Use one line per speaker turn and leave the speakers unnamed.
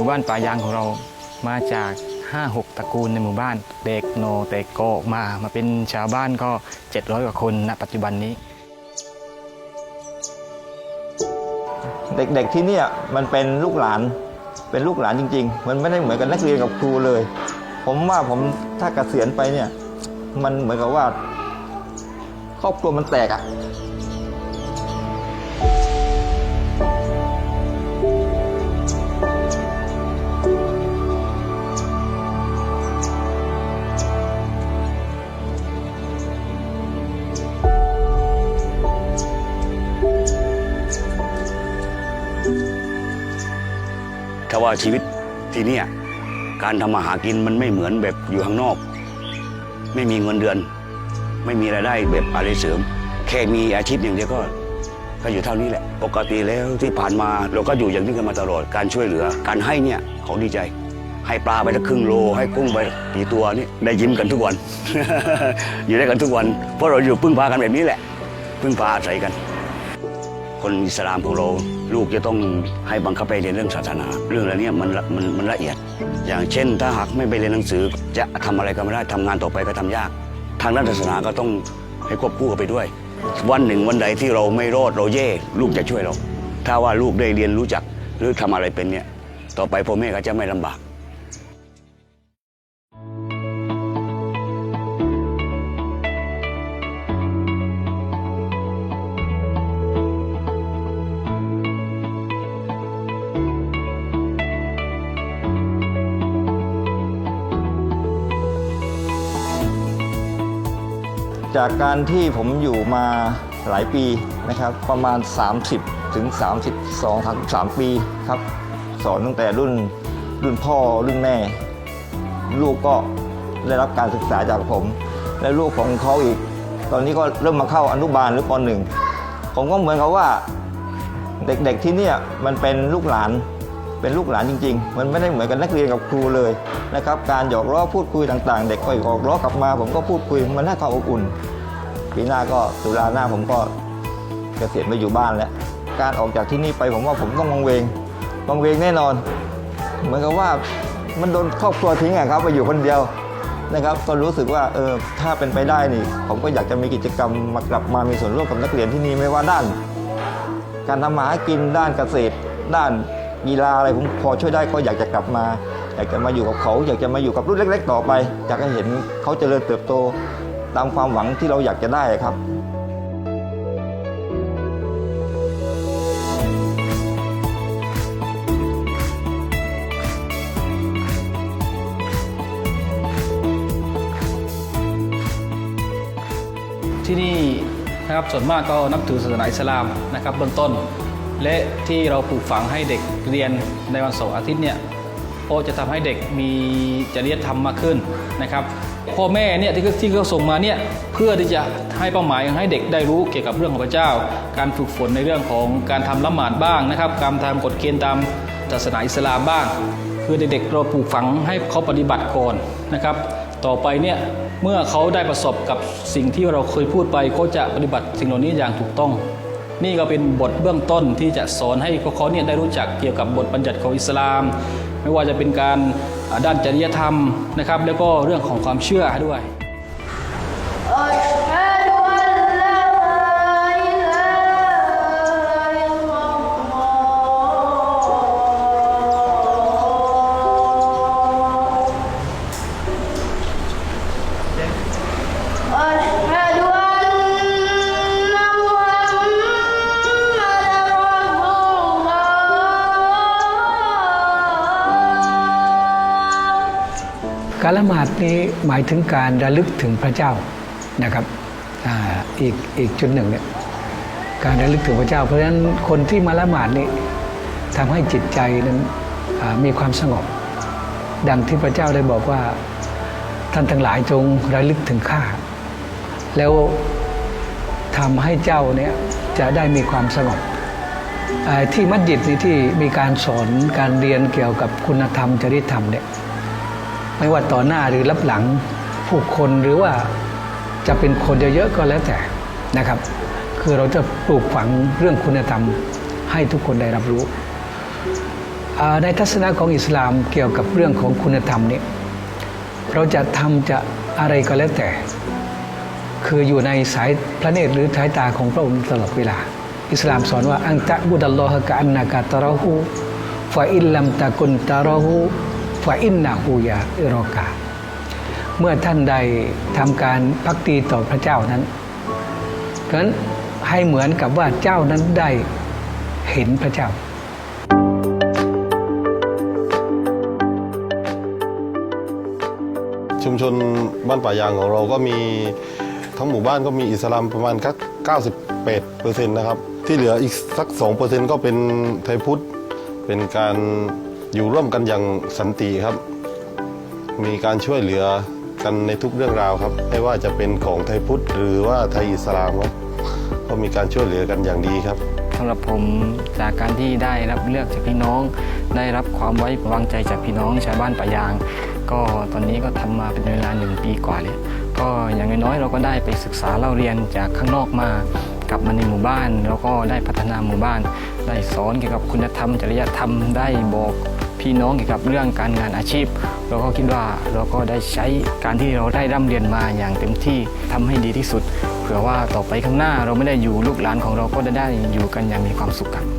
มู่บ้านป่ายางของเรามาจาก 5-6 ตระกูลในหมู่บ้าน เด็กโนเตโกมา มาเป็นชาวบ้านก็ 700 กว่าคนณปัจจุบันนี้
เด็กๆที่นี่มันเป็นลูกหลานเป็นลูกหลานจริง ๆ มันไม่ได้เหมือนกับนักเรียนกับครูเลย ผมว่าผมถ้าเกษียณไปเนี่ย มันเหมือนกับว่า ครอบครัวมันแตกอะ
ถ้าว่าชีวิตที่เนี่ยการทำมาหากินมันไม่เหมือนแบบอยู่ข้างนอก ไม่มีเงินเดือน ไม่มีรายได้แบบอะไรเสริม แค่มีอาชีพอย่างเดียวก็ก็อยู่เท่านี้แหละ ปกติแล้วที่ผ่านมาเราก็อยู่อย่างนี้กันมาตลอดการช่วยเหลือ การให้เนี่ยของดีใจ ให้ปลาไปละครึ่งโล ให้กุ้งไปกี่ตัวนี่ได้ยิ้มกันทุกวัน อยู่ได้กันทุกวัน เพราะเราอยู่พึ่งพากันแบบนี้แหละ พึ่งพาอาศัยกัน คนอิสลามของเรา ลูกจะต้องให้บังคับไปเรียนเรื่องศาสนา เรื่องอะไรเนี่ยมันมันมันละเอียด อย่างเช่น ถ้าหากไม่ไปเรียนหนังสือ จะทำอะไรก็ไม่ได้ทำงานต่อไปก็ทำยาก ทางด้านศาสนาก็ต้องให้ควบคู่กันไปด้วย วันหนึ่งวันใดที่เราไม่รอดเราแย่ลูกจะช่วยเรา ถ้าว่าลูกได้เรียนรู้จักหรือทำอะไรเป็นเนี่ยต่อไปพ่อแม่ก็จะไม่ลำบาก
จากการที่ผมอยู่มาหลายปีนะครับประมาณ 30 ถึง 32 33 ปีครับ สอนตั้งแต่รุ่นรุ่นพ่อรุ่นแม่ ลูกก็ได้รับการศึกษาจากผม และลูกของเขาอีก ตอนนี้ก็เริ่มมาเข้าอนุบาลหรือปหนึ่งผมก็เหมือนกับว่าเด็กๆที่นี่มันเป็นลูกหลาน เป็นลูกหลานจริง ๆ มันไม่ได้เหมือนกับนักเรียนกับครูเลยนะครับการหยอกล้อพูดคุยต่างๆ เด็กก็หยอกล้อกลับมา ผมก็พูดคุยมันน่าความอบอุ่น ปีหน้าก็ตุลาหน้าผมก็เกษียณไปอยู่บ้านแล้ว การออกจากที่นี่ไปผมว่าผมต้องวังเวงวังเวงแน่นอน เหมือนกับว่ามันโดนครอบครัวทิ้งอะครับไปอยู่คนเดียวนะครับก็รู้สึกว่าเออถ้าเป็นไปได้นี่ ผมก็อยากจะมีกิจกรรมมากลับมามีส่วนร่วมกับนักเรียนที่นี่ไม่ว่าด้าน การทำมาหากินด้านเกษตร ด้าน กีฬาอะไรผมพอช่วยได้ก็อยากจะกลับมา อยากจะมาอยู่กับเขา อยากจะมาอยู่กับรุ่นเล็ก ๆ ต่อไป อยากให้เห็นเขาเจริญเติบโต ตามความหวังที่เราอยากจะได้ครับ
ที่นี่นะครับส่วนมากก็นับถือศาสนาอิสลามนะครับเบื้องต้น และที่เราปลูกฝังให้เด็กเรียนในวันเสาร์อาทิตย์เนี่ยก็จะทำให้เด็กมีจริยธรรมมากขึ้นนะครับพ่อแม่เนี่ยที่ที่เขาส่งมาเนี่ยเพื่อที่จะให้เป้าหมายให้เด็กได้รู้เกี่ยวกับเรื่องของพระเจ้า การฝึกฝนในเรื่องของการทำละหมาดบ้างนะครับการทำกฎเกณฑ์ตามศาสนาอิสลามบ้าง คือเด็กๆเราปลูกฝังให้เขาปฏิบัติก่อนนะครับ ต่อไปเนี่ยเมื่อเขาได้ประสบกับสิ่งที่เราเคยพูดไปเขาจะปฏิบัติสิ่งเหล่านี้อย่างถูกต้อง นี่ก็เป็นบทเบื้องต้นที่จะสอนให้พวกเขาเนี่ยได้รู้จักเกี่ยวกับบทบัญญัติของอิสลาม ไม่ว่าจะเป็นการด้านจริยธรรมนะครับ แล้วก็เรื่องของความเชื่อด้วย
การละหมาดนี้หมายถึงการระลึกถึงพระเจ้านะครับอ,อีกอีกจุดหนึ่งเนี่ยการระลึกถึงพระเจ้า เพราะฉะนั้นคนที่มาละหมาดนี้ทำให้จิตใจนั้นมีความสงบ ดังที่พระเจ้าได้บอกว่าท่านทั้งหลายจงระลึกถึงข้าแล้วทำให้เจ้าเนี่ยจะได้มีความสงบที่มัสยิดนี้ที่มีการสอนการเรียนเกี่ยวกับคุณธรรมจริยธรรมเนี่ย ไม่ว่าต่อหน้าหรือรับหลังผู้คนหรือว่าจะเป็นคนเยอะๆก็แล้วแต่นะครับ คือเราจะปลูกฝังเรื่องคุณธรรมให้ทุกคนได้รับรู้ ในทัศนะของอิสลามเกี่ยวกับเรื่องของคุณธรรมนี้เราจะทำจะอะไรก็แล้วแต่ คืออยู่ในสายพระเนตรหรือสายตาของพระองค์ตลอดเวลา อิสลามสอนว่าอันตะบุดัลลอฮะกะอันนากาตะรอฮูฟาอินลัมตะกุนตะรอฮู ฟาอินนาฮูยาอิรกา เมื่อท่านใดทำการพักดีต่อพระเจ้านั้นเพราะนั้นให้เหมือนกับว่าเจ้านั้นได้เห็นพระเจ้า
ชุมชนบ้านป่ายางของเราก็มีทั้งหมู่บ้านก็มีอิสลามประมาณสัก98เปอร์เซ็นต์นะครับ ที่เหลืออีกสัก2เปอร์เซ็นต์ก็เป็นไทยพุทธ เป็นการ อยู่ร่วมกันอย่างสันติครับ มีการช่วยเหลือกันในทุกเรื่องราวครับ ไม่ว่าจะเป็นของไทยพุทธหรือว่าไทยอิสลามครับก็มีการช่วยเหลือกันอย่างดีครับ
สำหรับผมจากการที่ได้รับเลือกจากพี่น้อง ได้รับความไว้วางใจจากพี่น้องชาวบ้านป่ายาง ก็ตอนนี้ก็ทำมาเป็นเวลาหนึ่งปีกว่าเลยก็อย่างน้อยๆเราก็ได้ไปศึกษาเล่าเรียนจากข้างนอกมากลับมาในหมู่บ้าน แล้วก็ได้พัฒนาหมู่บ้าน ได้สอนเกี่ยวกับคุณธรรมจริยธรรมได้บอกพี่น้องเกี่ยวกับเรื่องการงานอาชีพ เราก็คิดว่าเราก็ได้ใช้การที่เราได้ร่ำเรียนมาอย่างเต็มที่ทำให้ดีที่สุด เผื่อว่าต่อไปข้างหน้าเราไม่ได้อยู่ลูกหลานของเราก็จะได้อยู่กันอย่างมีความสุขครับ